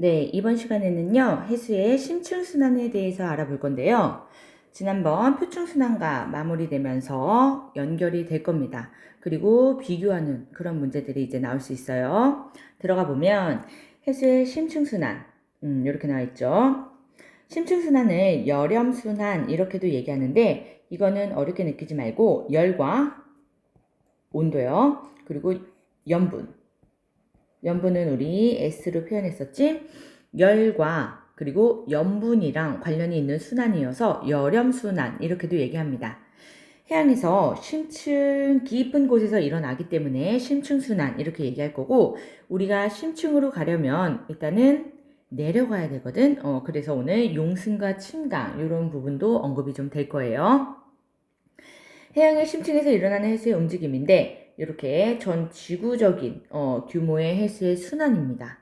네, 이번 시간에는요, 해수의 심층순환에 대해서 알아볼 건데요. 지난번 표층순환과 마무리되면서 연결이 될 겁니다. 그리고 비교하는 그런 문제들이 이제 나올 수 있어요. 들어가 보면 해수의 심층순환, 음, 이렇게 나와 있죠. 심층순환을 열염순환 이렇게도 얘기하는데 이거는 어렵게 느끼지 말고 열과 온도요. 그리고 염분. 염분은 우리 S로 표현했었지. 열과 그리고 염분이랑 관련이 있는 순환이어서 열염순환 이렇게도 얘기합니다. 해양에서 심층 깊은 곳에서 일어나기 때문에 심층순환 이렇게 얘기할 거고 우리가 심층으로 가려면 일단은 내려가야 되거든. 어, 그래서 오늘 용승과 침강 이런 부분도 언급이 좀 될 거예요. 해양의 심층에서 일어나는 해수의 움직임인데 이렇게 전 지구적인 어, 규모의 해수의 순환입니다.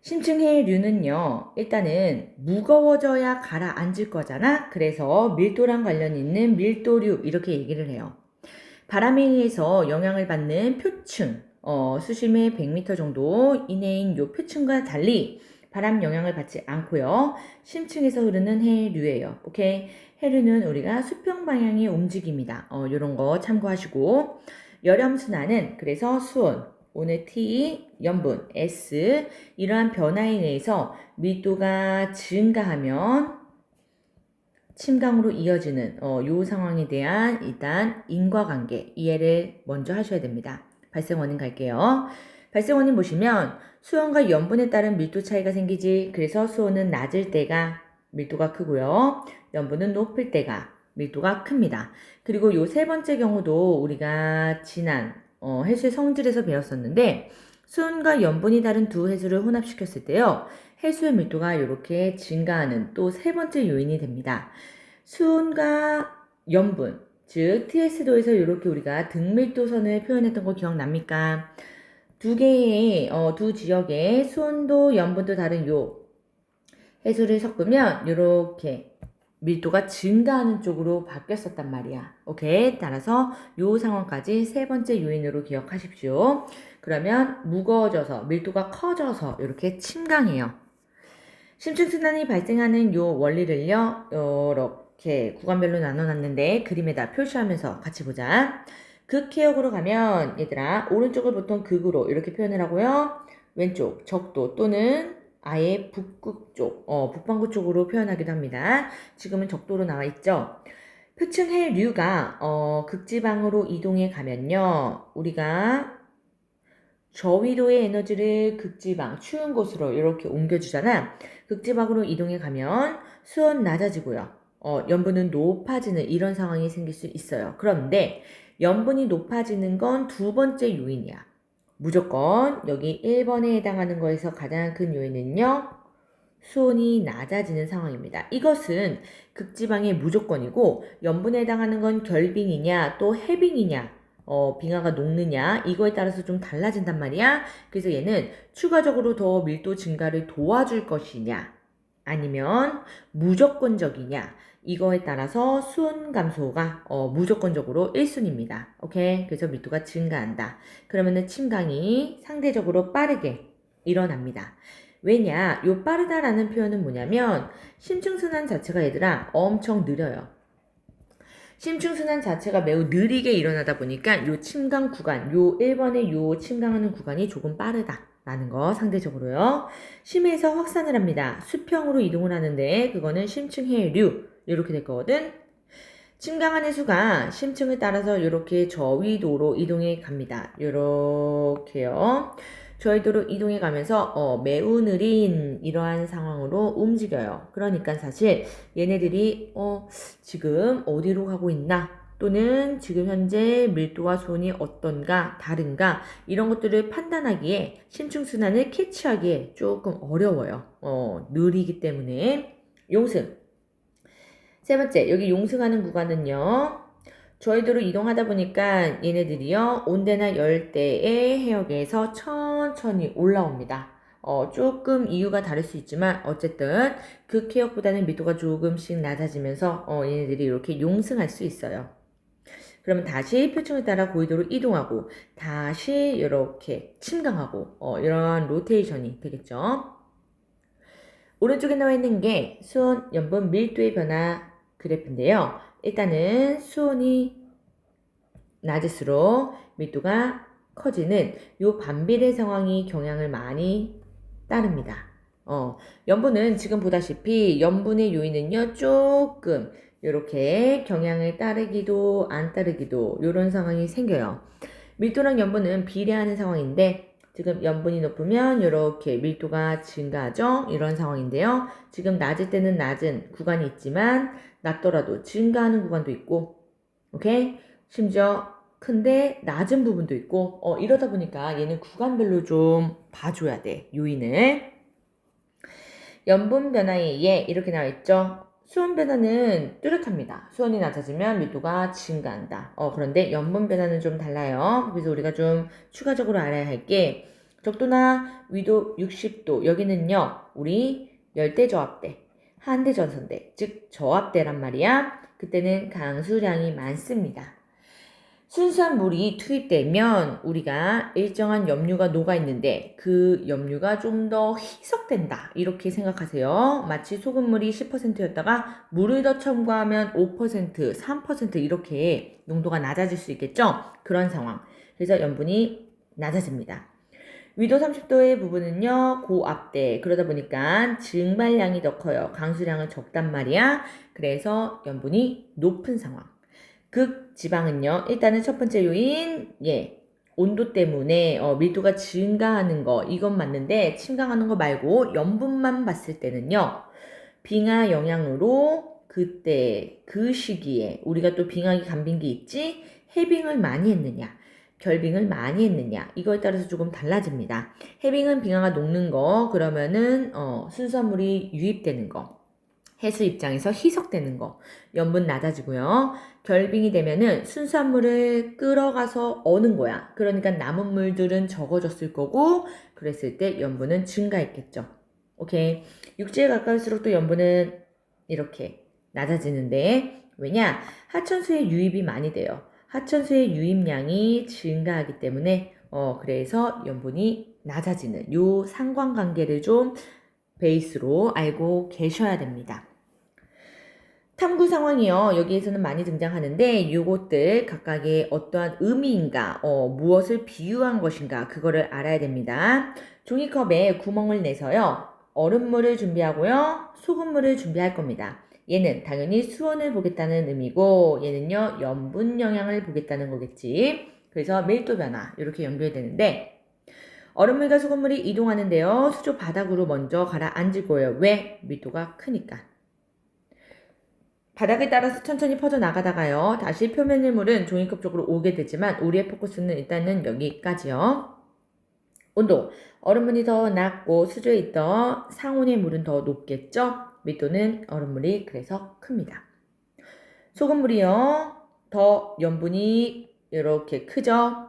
심층 해류는요, 일단은 무거워져야 가라앉을 거잖아. 그래서 밀도랑 관련 있는 밀도류 이렇게 얘기를 해요. 바람에 의해서 영향을 받는 표층, 어, 수심의 100m 정도 이내인 요 표층과 달리 바람 영향을 받지 않고요. 심층에서 흐르는 해류예요. 오케이. 해류는 우리가 수평 방향의 움직임이다. 어, 요런 거 참고하시고 열염순환은 그래서 수온, 오늘 T, 염분, S 이러한 변화에 의해서 밀도가 증가하면 침강으로 이어지는 어, 요 상황에 대한 일단 인과관계 이해를 먼저 하셔야 됩니다. 발생 원인 갈게요. 발생 원인 보시면 수온과 염분에 따른 밀도 차이가 생기지 그래서 수온은 낮을 때가 밀도가 크고요. 염분은 높을 때가 밀도가 큽니다. 그리고 요 세 번째 경우도 우리가 지난 어, 해수의 성질에서 배웠었는데 수온과 염분이 다른 두 해수를 혼합시켰을 때요. 해수의 밀도가 이렇게 증가하는 또 세 번째 요인이 됩니다. 수온과 염분, 즉 TS도에서 이렇게 우리가 등밀도선을 표현했던 거 기억납니까? 두 개의 어, 두 지역의 수온도 염분도 다른 요 해수를 섞으면 이렇게 밀도가 증가하는 쪽으로 바뀌었었단 말이야. 오케이. 따라서 요 상황까지 세 번째 요인으로 기억하십시오. 그러면 무거워져서 밀도가 커져서 이렇게 침강해요. 심층순환이 발생하는 요 원리를요. 이렇게 구간별로 나눠놨는데 그림에다 표시하면서 같이 보자. 극해역으로 가면 얘들아 오른쪽을 보통 극으로 이렇게 표현을 하고요. 왼쪽 적도 또는 아예 북극 쪽, 어, 북반구 쪽으로 표현하기도 합니다. 지금은 적도로 나와 있죠. 표층 해 류가 어, 극지방으로 이동해 가면요. 우리가 저위도의 에너지를 극지방, 추운 곳으로 이렇게 옮겨주잖아. 극지방으로 이동해 가면 수온 낮아지고요. 어, 염분은 높아지는 이런 상황이 생길 수 있어요. 그런데 염분이 높아지는 건 두 번째 요인이야. 무조건 여기 1번에 해당하는 거에서 가장 큰 요인은요. 수온이 낮아지는 상황입니다. 이것은 극지방의 무조건이고 염분에 해당하는 건 결빙이냐 또 해빙이냐 어, 빙하가 녹느냐 이거에 따라서 좀 달라진단 말이야. 그래서 얘는 추가적으로 더 밀도 증가를 도와줄 것이냐 아니면 무조건적이냐 이거에 따라서 수온 감소가 어, 무조건적으로 1순입니다. 오케이? 그래서 밀도가 증가한다. 그러면은 침강이 상대적으로 빠르게 일어납니다. 왜냐? 요 빠르다라는 표현은 뭐냐면 심층순환 자체가 얘들아 엄청 느려요. 심층순환 자체가 매우 느리게 일어나다 보니까 요 침강 구간, 요 1번의 요 침강하는 구간이 조금 빠르다. 라는 거 상대적으로요. 심해서 확산을 합니다. 수평으로 이동을 하는데 그거는 심층 해류 이렇게 될 거거든. 침강한 해수가 심층을 따라서 이렇게 저위도로 이동해 갑니다. 이렇게요. 저위도로 이동해 가면서 어, 매우 느린 이러한 상황으로 움직여요. 그러니까 사실 얘네들이 어, 지금 어디로 가고 있나 또는 지금 현재 밀도와 수온이 어떤가 다른가 이런 것들을 판단하기에 심층순환을 캐치하기에 조금 어려워요. 어, 느리기 때문에 용승 세 번째 여기 용승하는 구간은요. 저희도로 이동하다 보니까 얘네들이요 온대나 열대의 해역에서 천천히 올라옵니다. 어, 조금 이유가 다를 수 있지만 어쨌든 극해역보다는 밀도가 조금씩 낮아지면서 어, 얘네들이 이렇게 용승할 수 있어요. 그러면 다시 표층을 따라 고위도로 이동하고 다시 이렇게 침강하고 어, 이런 로테이션이 되겠죠. 오른쪽에 나와 있는 게 수온, 염분, 밀도의 변화 그래프인데요. 일단은 수온이 낮을수록 밀도가 커지는 요 반비례 상황이 경향을 많이 따릅니다. 어, 염분은 지금 보다시피 염분의 요인은요, 조금 이렇게 경향을 따르기도 안 따르기도 이런 상황이 생겨요. 밀도랑 염분은 비례하는 상황인데 지금 염분이 높으면 이렇게 밀도가 증가하죠. 이런 상황인데요. 지금 낮을 때는 낮은 구간이 있지만 낮더라도 증가하는 구간도 있고 오케이? 심지어 큰데 낮은 부분도 있고 어, 이러다 보니까 얘는 구간별로 좀 봐줘야 돼. 요인을. 염분 변화에 의해 이렇게 나와 있죠. 수온 변화는 뚜렷합니다. 수온이 낮아지면 밀도가 증가한다. 어, 그런데 염분 변화는 좀 달라요. 그래서 우리가 좀 추가적으로 알아야 할 게 적도나 위도 60도 여기는요. 우리 열대 저압대, 한대 전선대, 즉 저압대란 말이야. 그때는 강수량이 많습니다. 순수한 물이 투입되면 우리가 일정한 염류가 녹아 있는데 그 염류가 좀 더 희석된다. 이렇게 생각하세요. 마치 소금물이 10%였다가 물을 더 첨가하면 5%, 3% 이렇게 농도가 낮아질 수 있겠죠? 그런 상황. 그래서 염분이 낮아집니다. 위도 30도의 부분은요, 고압대. 그러다 보니까 증발량이 더 커요. 강수량은 적단 말이야. 그래서 염분이 높은 상황. 극지방은요, 일단은 첫 번째 요인, 예, 온도 때문에 어, 밀도가 증가하는 거, 이건 맞는데, 침강하는 거 말고 염분만 봤을 때는요, 빙하 영향으로 그때, 그 시기에, 우리가 또 빙하기 간빙기 있지? 해빙을 많이 했느냐, 결빙을 많이 했느냐, 이거에 따라서 조금 달라집니다. 해빙은 빙하가 녹는 거, 그러면은, 어, 순수물이 유입되는 거. 해수 입장에서 희석되는 거, 염분 낮아지고요. 결빙이 되면은 순수한 물을 끌어가서 어는 거야. 그러니까 남은 물들은 적어졌을 거고, 그랬을 때 염분은 증가했겠죠. 오케이. 육지에 가까울수록 또 염분은 이렇게 낮아지는데, 왜냐? 하천수의 유입이 많이 돼요. 하천수의 유입량이 증가하기 때문에, 어, 그래서 염분이 낮아지는 요 상관관계를 좀 베이스로 알고 계셔야 됩니다. 탐구 상황이요. 여기에서는 많이 등장하는데 요것들 각각의 어떠한 의미인가, 어, 무엇을 비유한 것인가 그거를 알아야 됩니다. 종이컵에 구멍을 내서요. 얼음물을 준비하고요. 소금물을 준비할 겁니다. 얘는 당연히 수온을 보겠다는 의미고 얘는요. 염분 영향을 보겠다는 거겠지. 그래서 밀도 변화 이렇게 연결되는데 얼음물과 소금물이 이동하는데요. 수조 바닥으로 먼저 가라앉을 거예요. 왜? 밀도가 크니까. 바닥에 따라서 천천히 퍼져나가다가요. 다시 표면의 물은 종이컵 쪽으로 오게 되지만 우리의 포커스는 일단은 여기까지요. 온도. 얼음물이 더 낮고 수조에 있던 상온의 물은 더 높겠죠? 밀도는 얼음물이 그래서 큽니다. 소금물이요. 더 염분이 이렇게 크죠?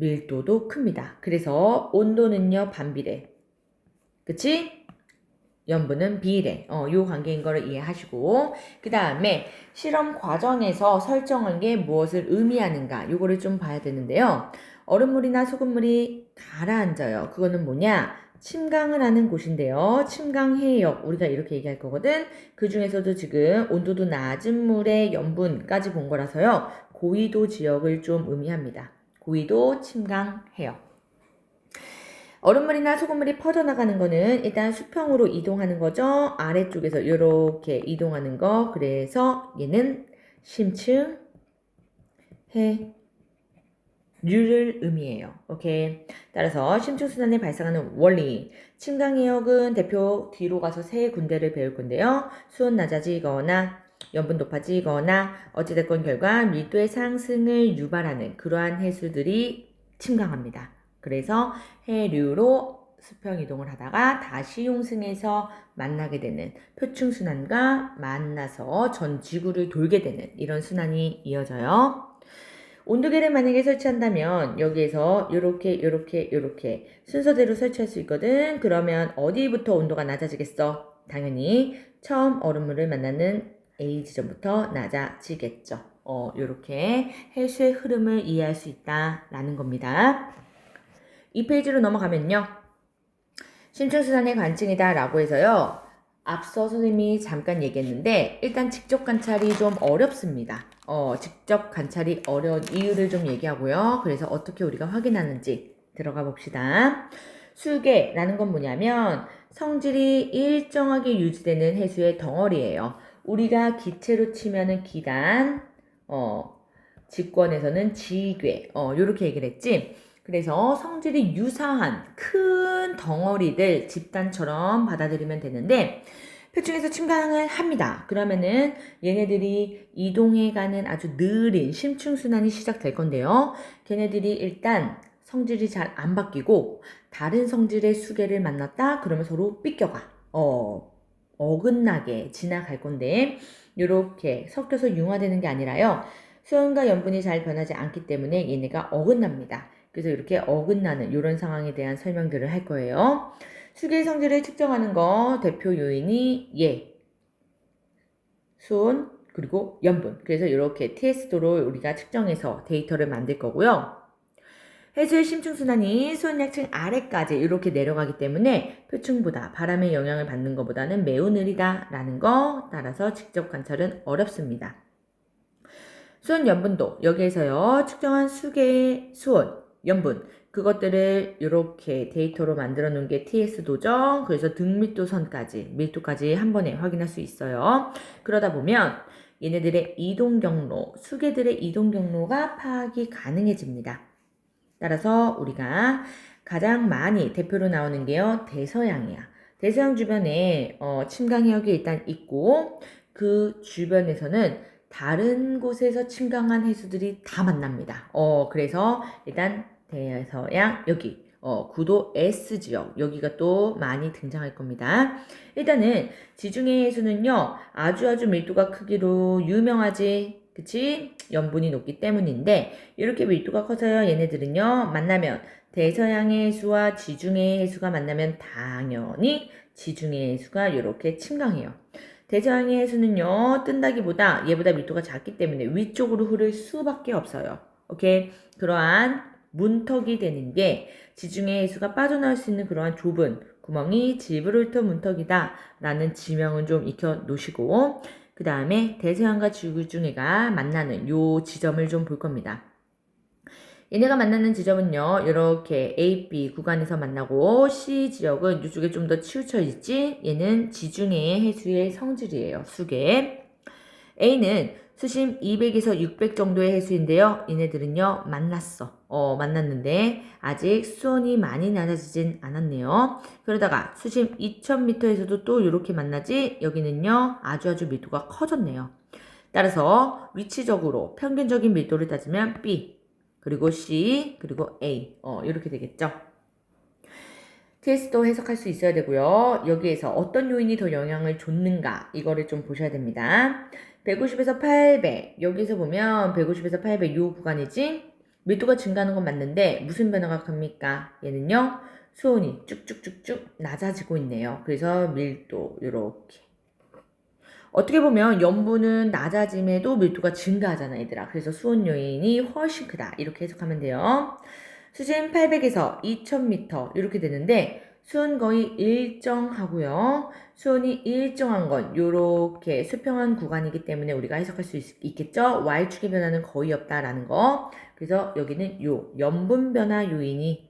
밀도도 큽니다. 그래서 온도는요, 반비례. 그치? 염분은 비례. 어, 요 관계인 거를 이해하시고. 그 다음에 실험 과정에서 설정한 게 무엇을 의미하는가. 요거를 좀 봐야 되는데요. 얼음물이나 소금물이 가라앉아요. 그거는 뭐냐? 침강을 하는 곳인데요. 침강 해역. 우리가 이렇게 얘기할 거거든. 그 중에서도 지금 온도도 낮은 물의 염분까지 본 거라서요. 고위도 지역을 좀 의미합니다. 고위도 침강해역. 얼음물이나 소금물이 퍼져나가는 거는 일단 수평으로 이동하는 거죠. 아래쪽에서 이렇게 이동하는 거. 그래서 얘는 심층 해 류를 의미해요. 오케이. 따라서 심층순환에 발생하는 원리. 침강해역은 대표 뒤로 가서 세 군데를 배울 건데요. 수온 낮아지거나 염분 높아지거나 어찌됐건 결과 밀도의 상승을 유발하는 그러한 해수들이 침강합니다. 그래서 해류로 수평 이동을 하다가 다시 용승에서 만나게 되는 표층 순환과 만나서 전 지구를 돌게 되는 이런 순환이 이어져요. 온도계를 만약에 설치한다면 여기에서 이렇게 이렇게 이렇게 순서대로 설치할 수 있거든. 그러면 어디부터 온도가 낮아지겠어? 당연히 처음 얼음물을 만나는 A 지점부터 낮아지겠죠. 어, 이렇게 해수의 흐름을 이해할 수 있다라는 겁니다. 이 페이지로 넘어가면요. 심층순환의 관증이다 라고 해서요. 앞서 선생님이 잠깐 얘기했는데 일단 직접 관찰이 좀 어렵습니다. 어, 직접 관찰이 어려운 이유를 좀 얘기하고요. 그래서 어떻게 우리가 확인하는지 들어가 봅시다. 수계라는 건 뭐냐면 성질이 일정하게 유지되는 해수의 덩어리예요. 우리가 기체로 치면은 기단, 어, 직권에서는 지괴, 어, 요렇게 얘기를 했지. 그래서 성질이 유사한 큰 덩어리들 집단처럼 받아들이면 되는데 표층에서 침강을 합니다. 그러면은 얘네들이 이동해가는 아주 느린 심층순환이 시작될 건데요. 걔네들이 일단 성질이 잘 안 바뀌고 다른 성질의 수계를 만났다 그러면 서로 삐껴가. 어, 어긋나게 지나갈 건데 이렇게 섞여서 융화되는 게 아니라요. 수온과 염분이 잘 변하지 않기 때문에 얘네가 어긋납니다. 그래서 이렇게 어긋나는 이런 상황에 대한 설명들을 할 거예요. 수계의 성질을 측정하는 거 대표 요인이 예, 수온, 그리고 염분. 그래서 이렇게 TS도로 우리가 측정해서 데이터를 만들 거고요. 해수의 심층순환이 수온약층 아래까지 이렇게 내려가기 때문에 표층보다 바람의 영향을 받는 것보다는 매우 느리다 라는 거 따라서 직접 관찰은 어렵습니다. 수온 염분도 여기에서요 측정한 수계의 수온, 염분 그것들을 이렇게 데이터로 만들어 놓은 게 TS도죠. 그래서 등밀도 선까지 밀도까지 한 번에 확인할 수 있어요. 그러다 보면 얘네들의 이동 경로, 수계들의 이동 경로가 파악이 가능해집니다. 따라서 우리가 가장 많이 대표로 나오는 게요 대서양이야. 대서양 주변에 어, 침강 해역이 일단 있고 그 주변에서는 다른 곳에서 침강한 해수들이 다 만납니다. 어, 그래서 일단 대서양 여기 어, 구도 S 지역 여기가 또 많이 등장할 겁니다. 일단은 지중해 해수는요 아주 아주 밀도가 크기로 유명하지 그치? 염분이 높기 때문인데 이렇게 밀도가 커서요. 얘네들은요. 만나면 대서양의 해수와 지중해의 해수가 만나면 당연히 지중해의 해수가 이렇게 침강해요. 대서양의 해수는요. 뜬다기보다 얘보다 밀도가 작기 때문에 위쪽으로 흐를 수밖에 없어요. 오케이? 그러한 문턱이 되는 게 지중해 해수가 빠져나올 수 있는 그러한 좁은 구멍이 지브롤터 문턱이다 라는 지명은 좀 익혀 놓으시고 그 다음에 대서양과 지중해가 만나는 요 지점을 좀 볼 겁니다. 얘네가 만나는 지점은요, 이렇게 A, B 구간에서 만나고 C 지역은 이쪽에 좀 더 치우쳐 있지. 얘는 지중해의 해수의 성질이에요. 수계. A는 수심 200에서 600 정도의 해수인데요. 얘네들은요, 만났어. 어, 만났는데, 아직 수온이 많이 낮아지진 않았네요. 그러다가 수심 2000m에서도 또 이렇게 만나지, 여기는요, 아주 아주 밀도가 커졌네요. 따라서 위치적으로 평균적인 밀도를 따지면 B, 그리고 C, 그리고 A. 어, 이렇게 되겠죠. TS도 해석할 수 있어야 되고요. 여기에서 어떤 요인이 더 영향을 줬는가, 이거를 좀 보셔야 됩니다. 150에서 800 여기서 보면 150에서 800 요 구간이지 밀도가 증가하는 건 맞는데 무슨 변화가 갑니까? 얘는요 수온이 쭉쭉쭉쭉 낮아지고 있네요. 그래서 밀도 요렇게 어떻게 보면 염분은 낮아짐에도 밀도가 증가하잖아 얘들아. 그래서 수온 요인이 훨씬 크다 이렇게 해석하면 돼요. 수심 800에서 2000m 이렇게 되는데 수온 거의 일정하고요. 수온이 일정한 건 이렇게 수평한 구간이기 때문에 우리가 해석할 수 있, 겠죠 Y축의 변화는 거의 없다라는 거. 그래서 여기는 요 염분 변화 요인이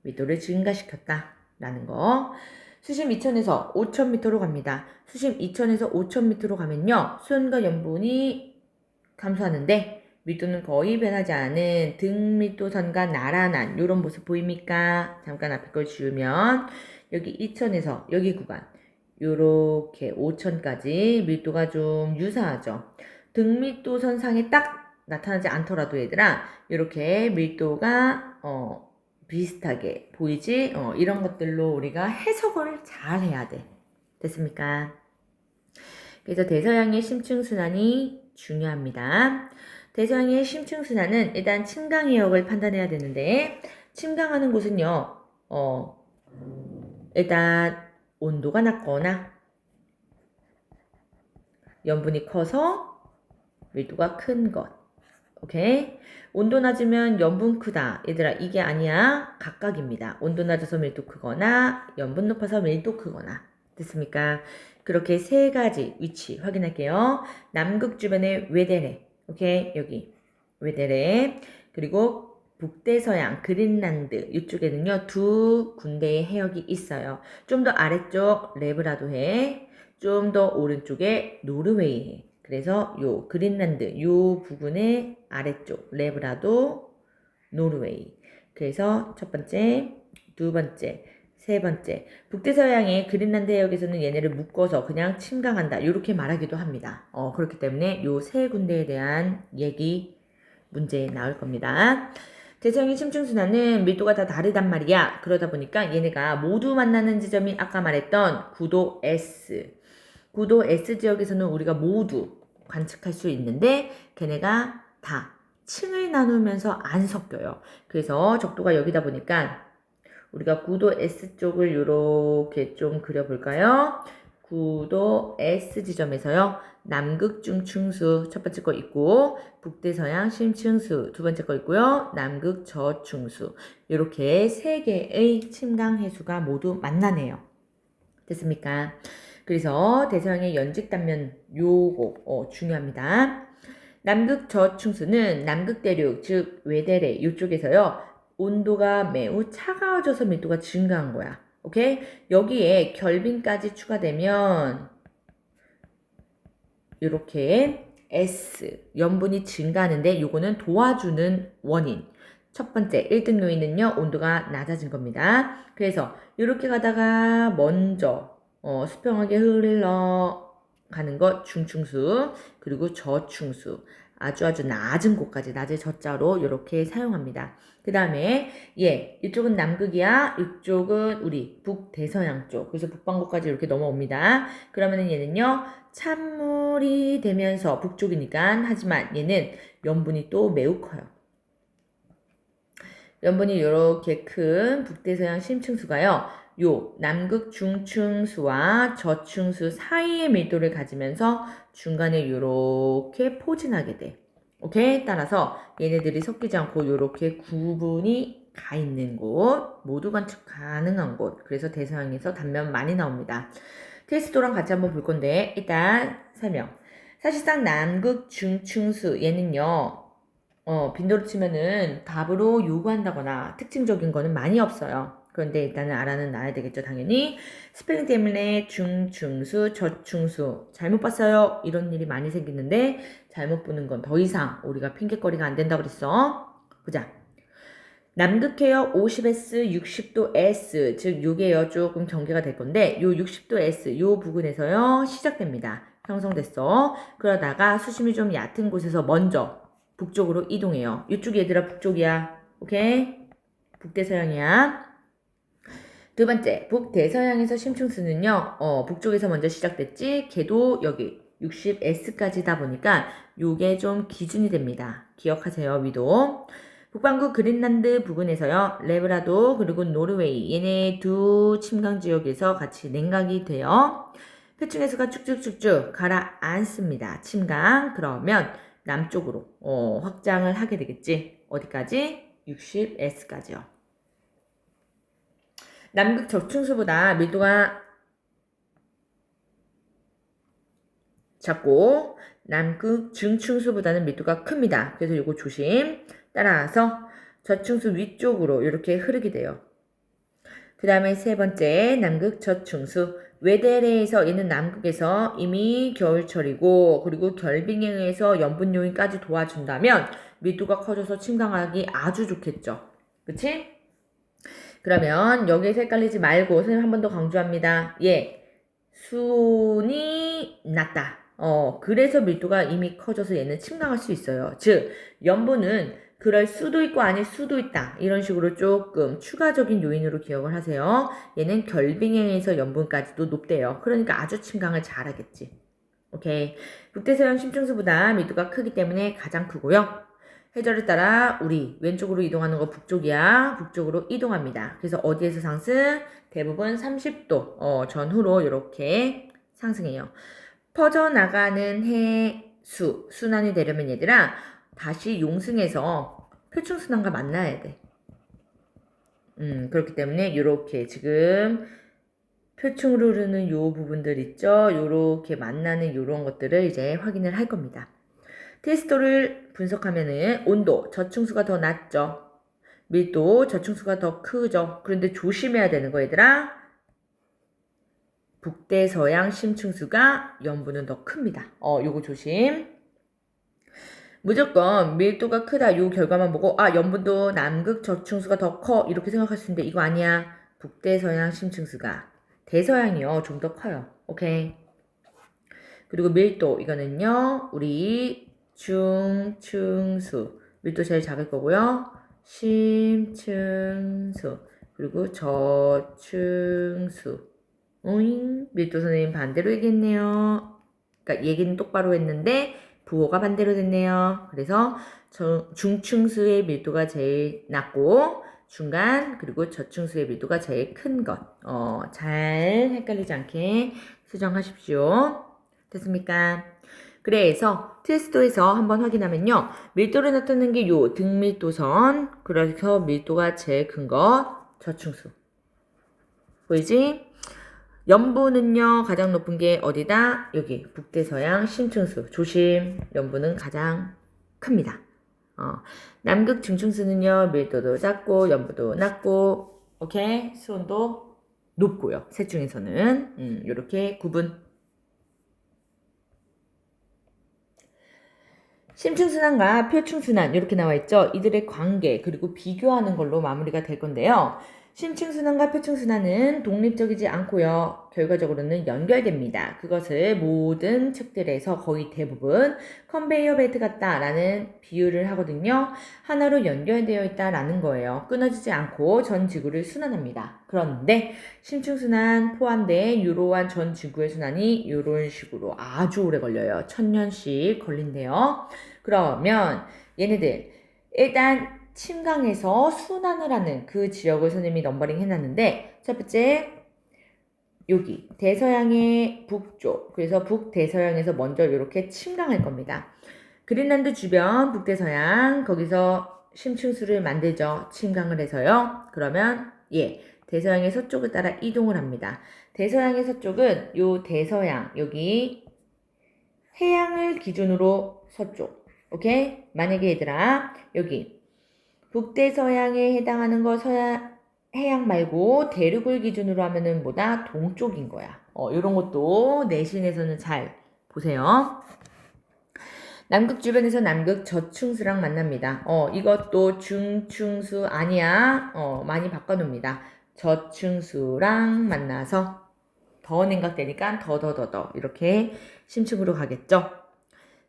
밀도를 증가시켰다라는 거. 수심 2000에서 5000m로 갑니다. 수심 2000에서 5000m로 가면요. 수온과 염분이 감소하는데 밀도는 거의 변하지 않은 등밀도선과 나란한 이런 모습 보입니까? 잠깐 앞에 걸 지우면 여기 2000에서 여기 구간 요렇게 5000까지 밀도가 좀 유사하죠. 등밀도선 상에 딱 나타나지 않더라도 얘들아 이렇게 밀도가 어, 비슷하게 보이지? 어, 이런 것들로 우리가 해석을 잘 해야 돼. 됐습니까? 그래서 대서양의 심층순환이 중요합니다. 대서양의 심층순환은 일단 침강 해역을 판단해야 되는데 침강하는 곳은요. 어, 일단 온도가 낮거나 염분이 커서 밀도가 큰 것. 오케이? 온도 낮으면 염분 크다. 얘들아, 이게 아니야. 각각입니다. 온도 낮아서 밀도 크거나, 염분 높아서 밀도 크거나. 됐습니까? 그렇게 세 가지 위치 확인할게요. 남극 주변에 외대래. 오케이? 여기. 외대래. 그리고 북대서양 그린란드 이쪽에는요 두 군데의 해역이 있어요. 좀 더 아래쪽 레브라도해, 좀 더 오른쪽에 노르웨이 해. 그래서 요 그린란드 요 부분의 아래쪽 레브라도 노르웨이. 그래서 첫 번째, 두 번째, 세 번째 북대서양의 그린란드 해역에서는 얘네를 묶어서 그냥 침강한다 이렇게 말하기도 합니다. 어, 그렇기 때문에 요 세 군데에 대한 얘기 문제에 나올 겁니다. 대서양의 심층순환은 밀도가 다 다르단 말이야. 그러다 보니까 얘네가 모두 만나는 지점이 아까 말했던 구도 S. 구도 S 지역에서는 우리가 모두 관측할 수 있는데 걔네가 다 층을 나누면서 안 섞여요. 그래서 적도가 여기다 보니까 우리가 구도 S 쪽을 이렇게 좀 그려볼까요? 구도 S 지점에서요. 남극 중층수 첫 번째 거 있고 북대서양 심층수 두 번째 거 있고요. 남극 저층수 이렇게 세 개의 침강 해수가 모두 만나네요. 됐습니까? 그래서 대서양의 연직 단면 요거 어, 중요합니다. 남극 저층수는 남극 대륙 즉 외대래 이쪽에서요. 온도가 매우 차가워져서 밀도가 증가한 거야. 오케이? 여기에 결빙까지 추가되면 이렇게 S 염분이 증가하는데 요거는 도와주는 원인. 첫 번째 1등 요인은요. 온도가 낮아진 겁니다. 그래서 이렇게 가다가 먼저 어, 수평하게 흘러 가는 것 중층수 그리고 저층수 아주 아주 낮은 곳까지 낮은 저자로 이렇게 사용합니다. 그 다음에 예 이쪽은 남극이야 이쪽은 우리 북대서양 쪽 그래서 북반구까지 이렇게 넘어옵니다. 그러면은 얘는요 찬물이 되면서 북쪽이니까 하지만 얘는 염분이 또 매우 커요. 염분이 이렇게 큰 북대서양 심층수가요. 요 남극 중층수와 저층수 사이의 밀도를 가지면서 중간에 이렇게 포진하게 돼. 오케이? 따라서 얘네들이 섞이지 않고 이렇게 구분이 가 있는 곳, 모두 관측 가능한 곳. 그래서 대서양에서 단면 많이 나옵니다. 테스트랑 같이 한번 볼 건데 일단 설명. 사실상 남극 중층수 얘는요. 어, 빈도로 치면은 답으로 요구한다거나 특징적인 거는 많이 없어요. 그런데 일단은 알아는 놔야 되겠죠, 당연히. 스펠링 때문에 중, 중수, 저중수 잘못 봤어요. 이런 일이 많이 생기는데 잘못 보는 건 더 이상 우리가 핑계거리가 안 된다고 그랬어. 보자. 남극해역 50S, 60도 S, 즉 요게요 조금 전개가 될 건데 요 60도 S 요 부근에서요 시작됩니다. 형성됐어. 그러다가 수심이 좀 얕은 곳에서 먼저 북쪽으로 이동해요. 이쪽 얘들아 북쪽이야. 오케이? 북대서양이야. 두 번째, 북대서양에서 심층수는요, 어, 북쪽에서 먼저 시작됐지, 걔도 여기 60S까지다 보니까 요게 좀 기준이 됩니다. 기억하세요, 위도. 북반구 그린란드 부근에서요, 레브라도 그리고 노르웨이 얘네 두 침강 지역에서 같이 냉각이 돼요. 표층에서가 쭉쭉쭉쭉 가라앉습니다. 침강. 그러면 남쪽으로 어, 확장을 하게 되겠지. 어디까지? 60S까지요. 남극 적층수보다 밀도가 작고 남극 중층수보다는 밀도가 큽니다. 그래서 이거 조심. 따라서 저층수 위쪽으로 이렇게 흐르게 돼요. 그 다음에 세 번째 남극 저층수 외대래에서 얘는 남극에서 이미 겨울철이고 그리고 결빙에 의해서 염분 요인까지 도와준다면 밀도가 커져서 침강하기 아주 좋겠죠. 그치? 그러면 여기에서 헷갈리지 말고 선생님 한 번 더 강조합니다. 예. 수온이 낮다. 어, 그래서 밀도가 이미 커져서 얘는 침강할 수 있어요. 즉, 염분은 그럴 수도 있고 아닐 수도 있다. 이런 식으로 조금 추가적인 요인으로 기억을 하세요. 얘는 결빙에 의해서 염분까지도 높대요. 그러니까 아주 침강을 잘하겠지. 오케이. 북대서양 심층수보다 밀도가 크기 때문에 가장 크고요. 해저를 따라 우리 왼쪽으로 이동하는 거 북쪽이야. 북쪽으로 이동합니다. 그래서 어디에서 상승? 대부분 30도 어, 전후로 이렇게 상승해요. 퍼져나가는 해수, 순환이 되려면 얘들아 다시 용승해서 표충순환과 만나야 돼. 음, 그렇기 때문에 이렇게 지금 표충으로 흐르는 요 부분들 있죠? 요렇게 만나는 요런 것들을 이제 확인을 할 겁니다. 테스토를 분석하면은 온도, 저충수가 더 낮죠? 밀도, 저충수가 더 크죠? 그런데 조심해야 되는 거 얘들아. 북대 서양 심층수가 염분은 더 큽니다. 어, 요거 조심. 무조건 밀도가 크다 요 결과만 보고 아 염분도 남극 저층수가 더 커 이렇게 생각할 수 있는데 이거 아니야 북대 서양 심층수가 대서양이요 좀 더 커요 오케이 그리고 밀도 이거는요 우리 중층수 밀도 제일 작을 거고요 심층수 그리고 저층수 오잉 밀도 선생님 반대로 얘기했네요 그러니까 얘기는 똑바로 했는데 부호가 반대로 됐네요. 그래서 저, 중층수의 밀도가 제일 낮고 중간 그리고 저층수의 밀도가 제일 큰 것. 어, 잘 헷갈리지 않게 수정하십시오. 됐습니까? 그래서 테스트에서 한번 확인하면요. 밀도를 나타내는 게 요 등밀도선. 그래서 밀도가 제일 큰 것. 저층수. 보이지? 염분은요 가장 높은 게 어디다? 여기 북대서양 심층수 조심 염분은 가장 큽니다. 어, 남극 중층수는요 밀도도 작고 염분도 낮고 오케이 수온도 높고요. 셋 중에서는 음, 이렇게 구분. 심층순환과 표층순환 이렇게 나와 있죠. 이들의 관계 그리고 비교하는 걸로 마무리가 될 건데요. 심층순환과 표층순환은 독립적이지 않고요. 결과적으로는 연결됩니다. 그것을 모든 책들에서 거의 대부분 컨베이어 벨트 같다라는 비유를 하거든요. 하나로 연결되어 있다라는 거예요. 끊어지지 않고 전 지구를 순환합니다. 그런데 심층순환 포함된 이러한 전 지구의 순환이 이런 식으로 아주 오래 걸려요. 천년씩 걸린대요. 그러면 얘네들 일단 침강에서 순환을 하는 그 지역을 선생님이 넘버링 해놨는데 첫 번째 여기 대서양의 북쪽 그래서 북대서양에서 먼저 이렇게 침강할 겁니다. 그린란드 주변 북대서양 거기서 심층수를 만들죠. 침강을 해서요. 그러면 예 대서양의 서쪽을 따라 이동을 합니다. 대서양의 서쪽은 요 대서양 여기 해양을 기준으로 서쪽 오케이 만약에 얘들아 여기 북대서양에 해당하는 거 서양 해양 말고 대륙을 기준으로 하면은 뭐다 동쪽인 거야. 어, 이런 것도 내신에서는 잘 보세요. 남극 주변에서 남극 저충수랑 만납니다. 어, 이것도 중충수 아니야. 어, 많이 바꿔놓습니다. 저충수랑 만나서 더 냉각되니까 더더더더 이렇게 심층으로 가겠죠.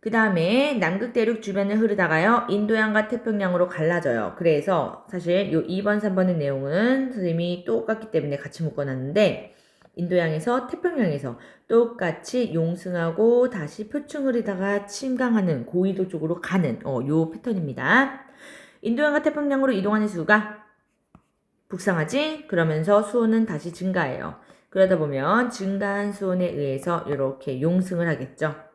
그 다음에 남극 대륙 주변을 흐르다가요, 인도양과 태평양으로 갈라져요. 그래서 사실 요 2번, 3번의 내용은 선생님이 똑같기 때문에 같이 묶어놨는데, 인도양에서 태평양에서 똑같이 용승하고 다시 표층 흐르다가 침강하는 고위도 쪽으로 가는 어, 요 패턴입니다. 인도양과 태평양으로 이동하는 수가 북상하지? 그러면서 수온은 다시 증가해요. 그러다 보면 증가한 수온에 의해서 이렇게 용승을 하겠죠.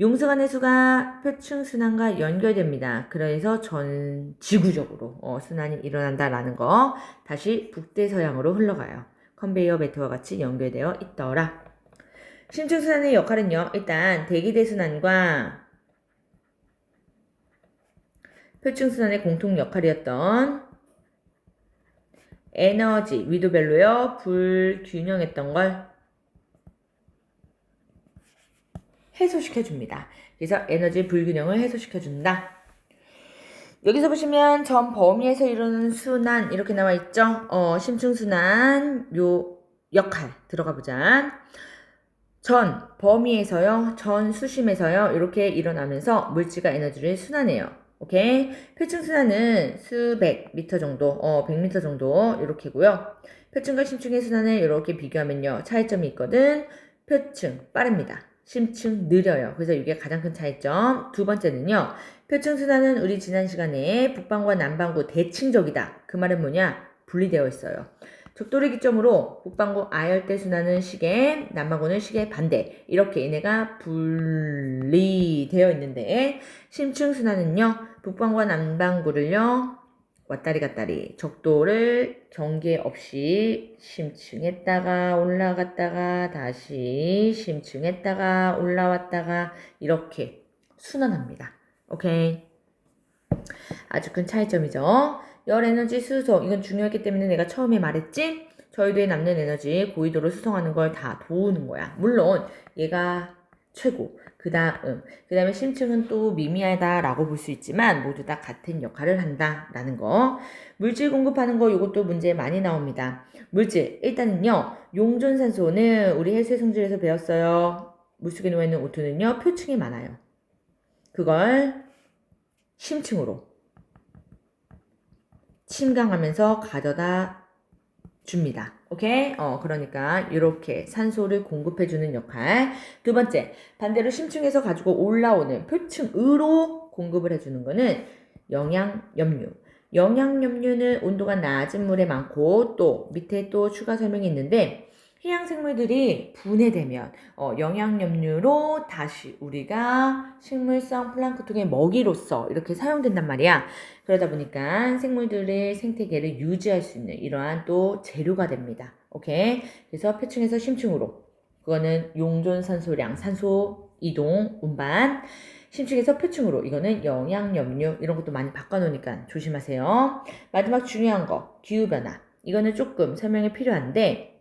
용서간의 수가 표층 순환과 연결됩니다. 그래서 전 지구적으로 어, 순환이 일어난다라는 거 다시 북대서양으로 흘러가요. 컨베이어 벨트와 같이 연결되어 있더라. 심층 순환의 역할은요. 일단 대기대 순환과 표층 순환의 공통 역할이었던 에너지 위도별로요 불균형했던 걸 해소시켜 줍니다. 그래서 에너지 불균형을 해소시켜 준다. 여기서 보시면 전 범위에서 이루는 순환 이렇게 나와 있죠. 어, 심층 순환 요 역할 들어가 보자. 전 범위에서요, 전 수심에서요 이렇게 일어나면서 물질과 에너지를 순환해요. 오케이. 표층 순환은 수백 미터 정도, 어, 100미터 정도 이렇게고요. 표층과 심층의 순환을 이렇게 비교하면요 차이점이 있거든. 표층 빠릅니다. 심층 느려요. 그래서 이게 가장 큰 차이점. 두 번째는요. 표층 순환은 우리 지난 시간에 북방과 남방구 대칭적이다. 그 말은 뭐냐? 분리되어 있어요. 적도를 기점으로 북반구 아열대 순환은 시계, 남반구는 시계 반대. 이렇게 얘네가 분리되어 있는데 심층 순환은요. 북반구와 남반구를요. 왔다리 갔다리 적도를 경계 없이 심층했다가 올라갔다가 다시 심층했다가 올라왔다가 이렇게 순환합니다. 오케이. 아주 큰 차이점이죠. 열 에너지 수송 이건 중요했기 때문에 내가 처음에 말했지. 저희도에 남는 에너지 고위도로 수송하는 걸 다 도우는 거야. 물론 얘가 최고. 그 다음, 그 다음에 심층은 또 미미하다라고 볼 수 있지만 모두 다 같은 역할을 한다라는 거. 물질 공급하는 거 이것도 문제 많이 나옵니다. 물질 일단은요 용존산소는 우리 해수의 성질에서 배웠어요. 물속에 누워 있는 오토는요 표층이 많아요. 그걸 심층으로 침강하면서 가져다 줍니다. 오케이? 어, 그러니까 이렇게 산소를 공급해 주는 역할. 두 번째, 반대로 심층에서 가지고 올라오는 표층으로 공급을 해 주는 거는 영양 염류. 영양 염류는 온도가 낮은 물에 많고 또 밑에 또 추가 설명이 있는데 해양 생물들이 분해되면 어, 영양염류로 다시 우리가 식물성 플랑크톤의 먹이로서 이렇게 사용된단 말이야. 그러다 보니까 생물들의 생태계를 유지할 수 있는 이러한 또 재료가 됩니다. 오케이. 그래서 표층에서 심층으로 그거는 용존 산소량, 산소 이동, 운반. 심층에서 표층으로 이거는 영양 염류 이런 것도 많이 바꿔놓으니까 조심하세요. 마지막 중요한 거 기후 변화. 이거는 조금 설명이 필요한데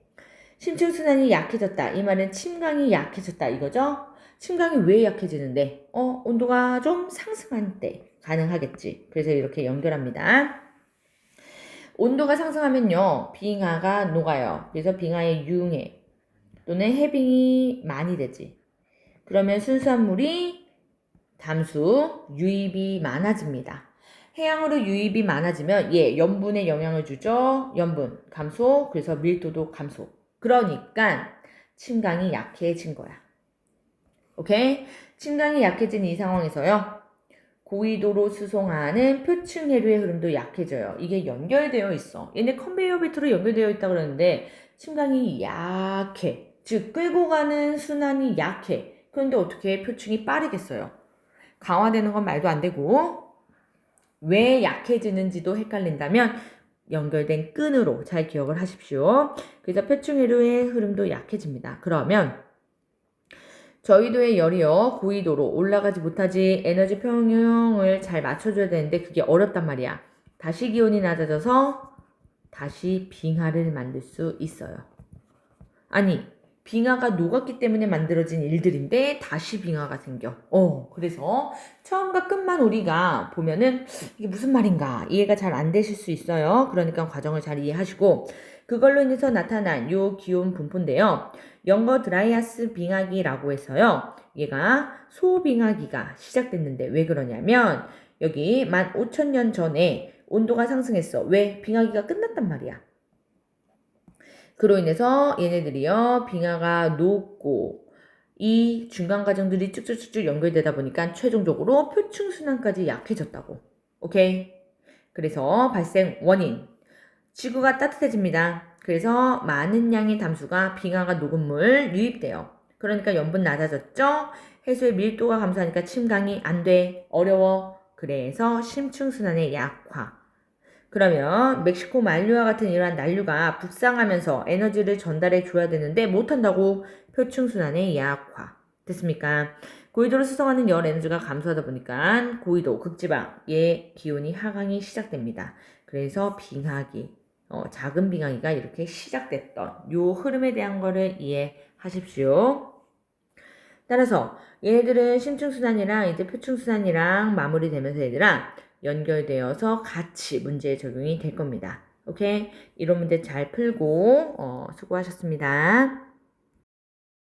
심층 순환이 약해졌다. 이 말은 침강이 약해졌다 이거죠? 침강이 왜 약해지는데? 어, 온도가 좀 상승한 때 가능하겠지. 그래서 이렇게 연결합니다. 온도가 상승하면요, 빙하가 녹아요. 그래서 빙하의 융해 또는 해빙이 많이 되지. 그러면 순수한 물이 담수, 유입이 많아집니다. 해양으로 유입이 많아지면 예, 염분에 영향을 주죠. 염분 감소, 그래서 밀도도 감소. 그러니까 침강이 약해진 거야. 오케이? 침강이 약해진 이 상황에서요. 고위도로 수송하는 표층 해류의 흐름도 약해져요. 이게 연결되어 있어. 얘네 컨베이어 벨트로 연결되어 있다 그러는데 침강이 약해. 즉 끌고 가는 순환이 약해. 그런데 어떻게 표층이 빠르겠어요? 강화되는 건 말도 안 되고 왜 약해지는지도 헷갈린다면 연결된 끈으로 잘 기억을 하십시오. 그래서 표층회로의 흐름도 약해집니다. 그러면 저희도의 열이요 고위도로 올라가지 못하지 에너지 평형을 잘 맞춰줘야 되는데 그게 어렵단 말이야. 다시 기온이 낮아져서 다시 빙하를 만들 수 있어요. 아니 빙하가 녹았기 때문에 만들어진 일들인데 다시 빙하가 생겨. 어, 그래서 처음과 끝만 우리가 보면은 이게 무슨 말인가 이해가 잘 안 되실 수 있어요. 그러니까 과정을 잘 이해하시고 그걸로 인해서 나타난 요 기온 분포인데요. 영거 드라이아스 빙하기라고 해서요. 얘가 소빙하기가 시작됐는데 왜 그러냐면 여기 15,000년 전에 온도가 상승했어. 왜? 빙하기가 끝났단 말이야. 그로 인해서 얘네들이요 빙하가 녹고 이 중간 과정들이 쭉쭉쭉쭉 연결되다 보니까 최종적으로 표층 순환까지 약해졌다고. 오케이. 그래서 발생 원인 지구가 따뜻해집니다. 그래서 많은 양의 담수가 빙하가 녹은 물 유입돼요. 그러니까 염분 낮아졌죠. 해수의 밀도가 감소하니까 침강이 안 돼. 어려워. 그래서 심층 순환의 약화. 그러면 멕시코 만류와 같은 이러한 난류가 북상하면서 에너지를 전달해 줘야 되는데 못한다고 표층순환의 약화. 됐습니까? 고위도로 수송하는 열 에너지가 감소하다 보니까 고위도, 극지방의 기온이 하강이 시작됩니다. 그래서 빙하기, 어, 작은 빙하기가 이렇게 시작됐던 요 흐름에 대한 거를 이해하십시오. 따라서 얘네들은 심층순환이랑 이제 표층순환이랑 마무리되면서 얘들아 연결되어서 같이 문제에 적용이 될 겁니다. 오케이? 이런 문제 잘 풀고 어, 수고하셨습니다.